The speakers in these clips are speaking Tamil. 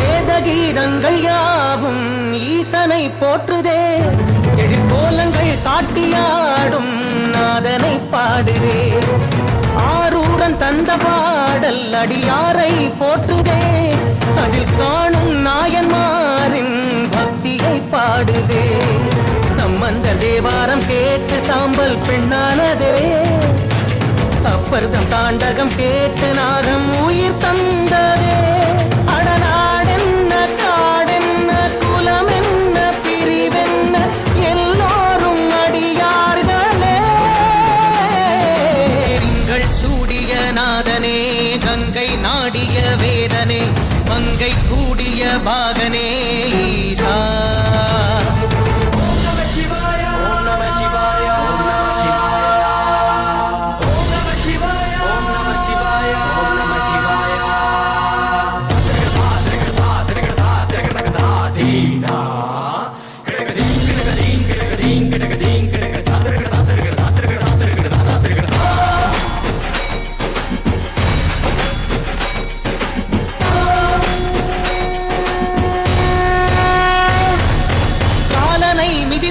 வேதகீதங்கள் யாவும் ஈசனை போற்றுதே. எழிற்கோலங்கள் காட்டியாடும் நாதனை பாடுதே ஆரூரன் தந்த பாடல் அடியாரை போற்றுதே. அதில் காணும் நாயன்மாரின் பக்தியை பாடுதே. நம்மந்த தேவாரம் கேட்டு சாம்பல் பெண்ணானதே. அப்பர்தம் தாண்டகம் கேட்டு நாகம் உயிர் தந்ததே. மங்கை கூடிய பாகனே.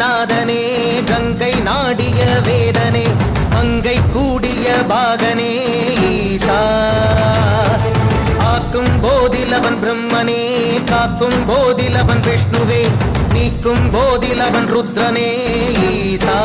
நாதனே கங்கை நாடிய வேதனே மங்கை கூடிய பாகனே ஈசா. ஆக்கும் போதிலவன் பிரம்மனே காக்கும் போதிலவன் விஷ்ணுவே நீக்கும் போதிலவன் ருத்ரனே ஈசா.